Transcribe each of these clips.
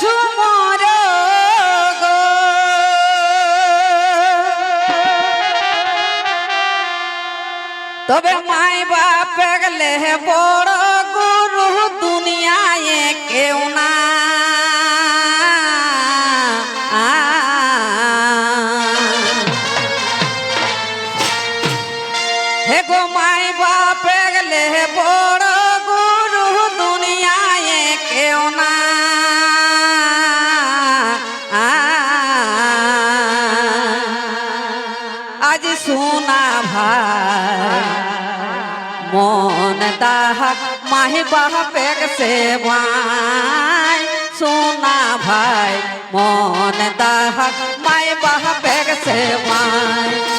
झुमर तबे माई बाप गले बड़ गुरु दुनिया ये के उना বাপেক সেবাই সোনা ভাই মন দাহক মাই বাপেক সেবাই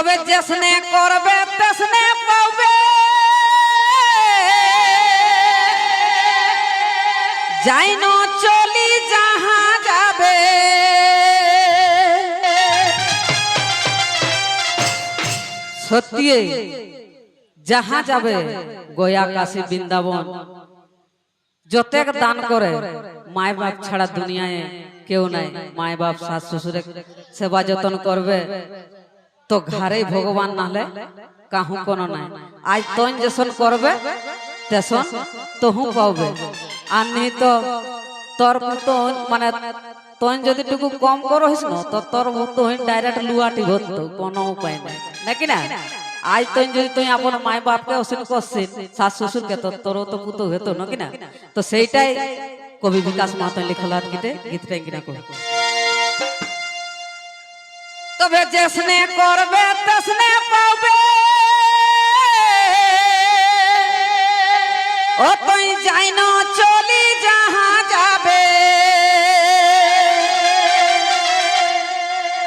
তবে যেসনে করবে, তেসনে পাবে। যাই ন চলি যাহা যাবে। সত্যি যাহা যাবে, গয়া কাশী বৃন্দাবন। যতেক দান করে মায় বাপ ছাড়া দুনিয়ায় কেউ নাই। মায় বাপ শাশ শ্বশুরে সেবা যত্ন করবে তো ঘরে ভগবান নাহলে কাহু কোনো নাই। আজ তৈন যেসন করবে, তেসন তহু পাবে আর নি তো তোর তো মানে তৈন যদি টুকু কম করহিস না, তো তোর তুই ডাইরেক্ট লুয়াটি ভরতো কোনো উপায় নাই। নাকি না? আজ তুই যদি তুই আপন মায় বাপকে অসীন করছিস, শাশ শ্বশুরকে, তো তোর তো পুতো হতো নাকি না? তো সেইটাই কবি বিকাশ মাহাতো লিখল আর গীতে গীতটাই কিনা কবি। তবে যেসনে করবে, তেসনে পাবে। ও, তুই যাই না চলি যাহা যাবে।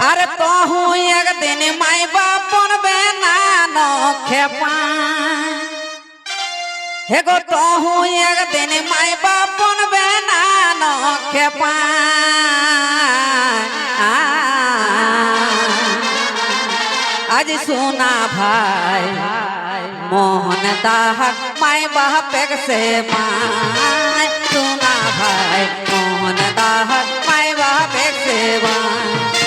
আর তহু একদিন মাই বাপ বনবে না নখেপা। হে গো, তহু একদিন মাই বাপ বনবে না নখেপা। আজ সোনা ভাই মোহন দাহক মাই বাপেক সে মাই সোনা ভাই মোহন দাহক মাই বাপেক সে মাই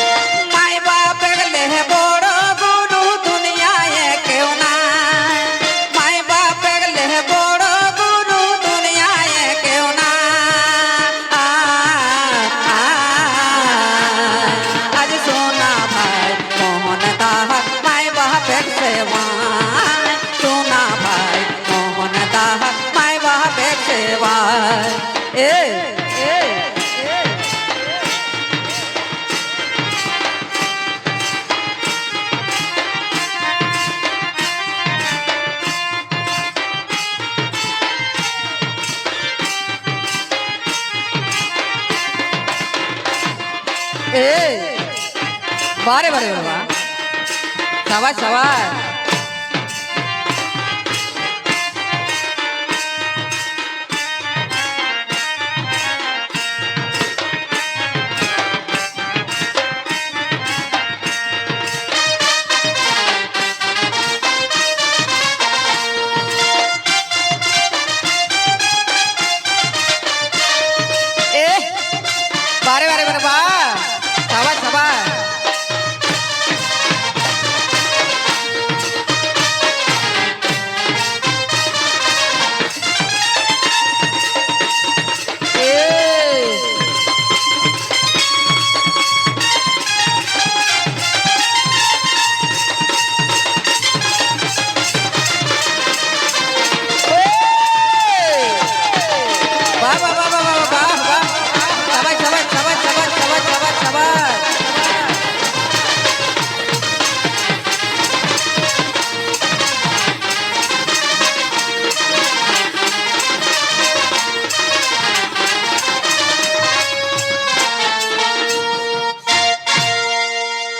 ಬಾರೆ ಬರೆಯುವ ಸವಾಯ್ ಸವಾಯ್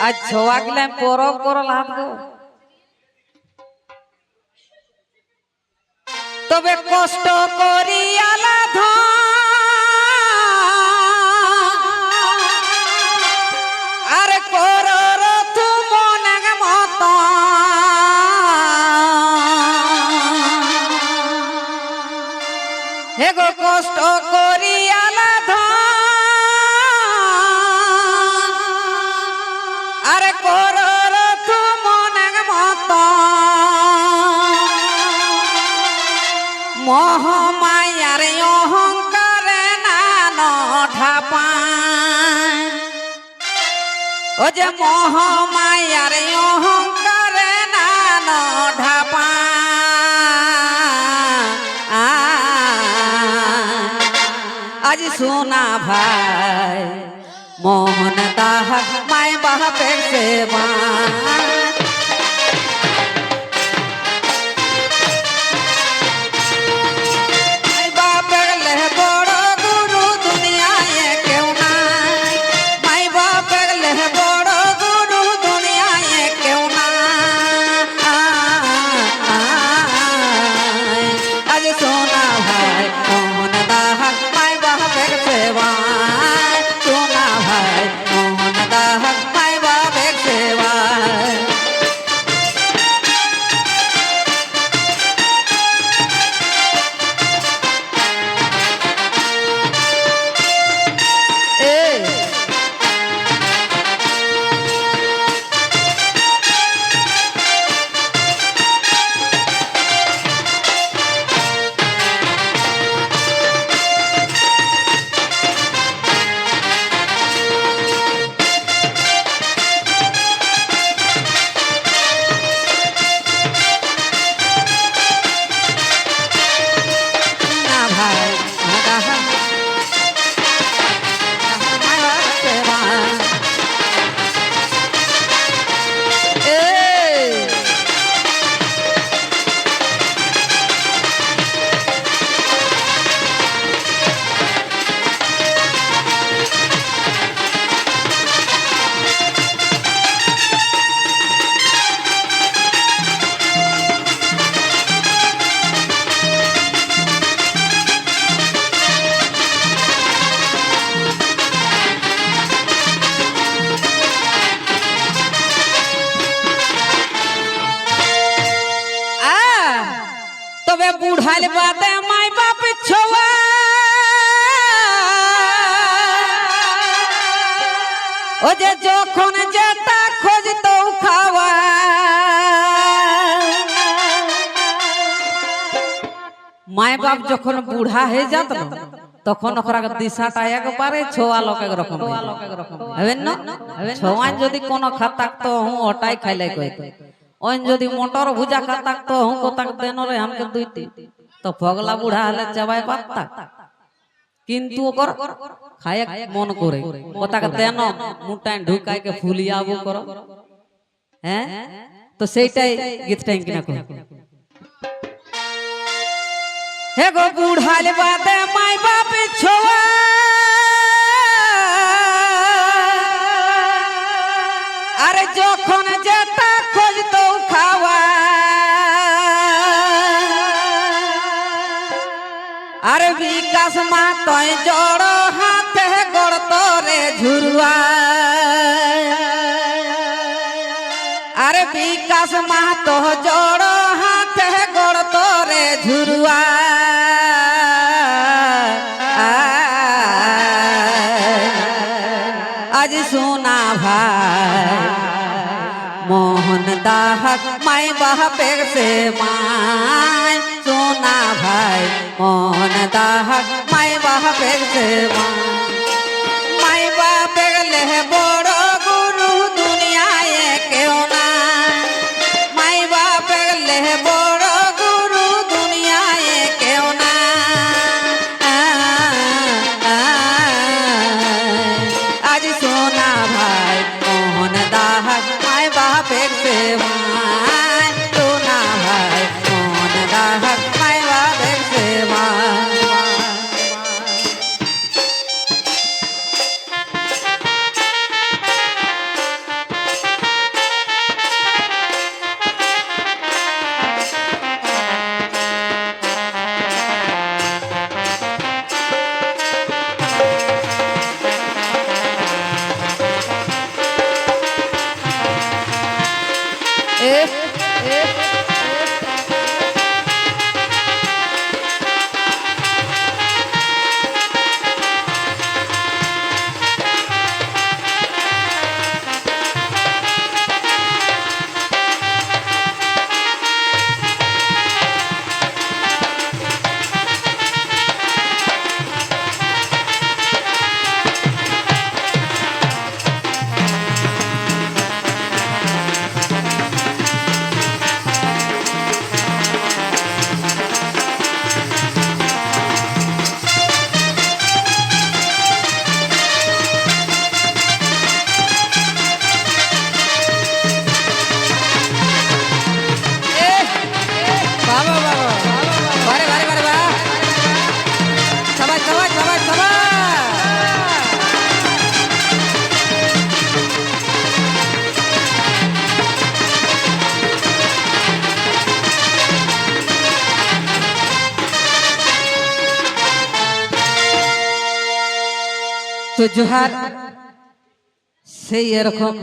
আজ ছোয়া গেলাম পরব করল হাত গো তবে কষ্ট করিয়া আলাধা মহমায়ার অহংকারে নান ঢাপায়। ও যে মহমায়ার অহংকারে নান ঢাপা আজ সোনা ভাই, মোহন তাহা মায় বাপের সেবা যখন যেটা খোঁজতো খাওয়া। মাই বাপ যখন বুড়া হয়ে যাত, তখন ওকরা দিশাটা একবারে ছোয়া লোক রকম হবেন না? ছোয়ান যদি কোন খাতাক তো হুঁ, ওটাই খাইলে কইতো ওন যদি মোটর ভুজা খাতাক তো হুঁ কোতাক দেন রে আমাকে দুইটি। তো পগলা বুড়া হলে চাবাই পাত্তা। কিন্তু ওকর খায় মন করে। কোতাকে দেন মুটাই ঢুকাইকে ফুলিয়াবো করো। হ্যাঁ? তো সেইটাই গীতটাই কিনা হে গো বুড়াল বাদে মাই ছোয়া। আরে যখন যেটা খোঁজতো আরে বিকাশ মা তয় জড় হাতে গড়ত রে ঝুরুয়া। আরে বিকাশ মা তো জড় হাতে গড়ত রে ঝুরুয়া। আজ সোনা ভাই, মোহন দাহক মাই বাপের সে মাই সোনা ভাই মন দাহ মাই বাপের সে তো জোহার, সেই এরকম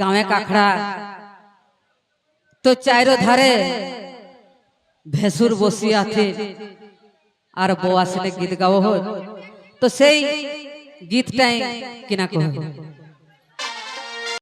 গাঁয়ে কাঁকড়া। তো চাইরো ধারে ভেসুর বসি আছে আর বউ আসলে গীত গাও তো সেই গীতটাই কিনা কহ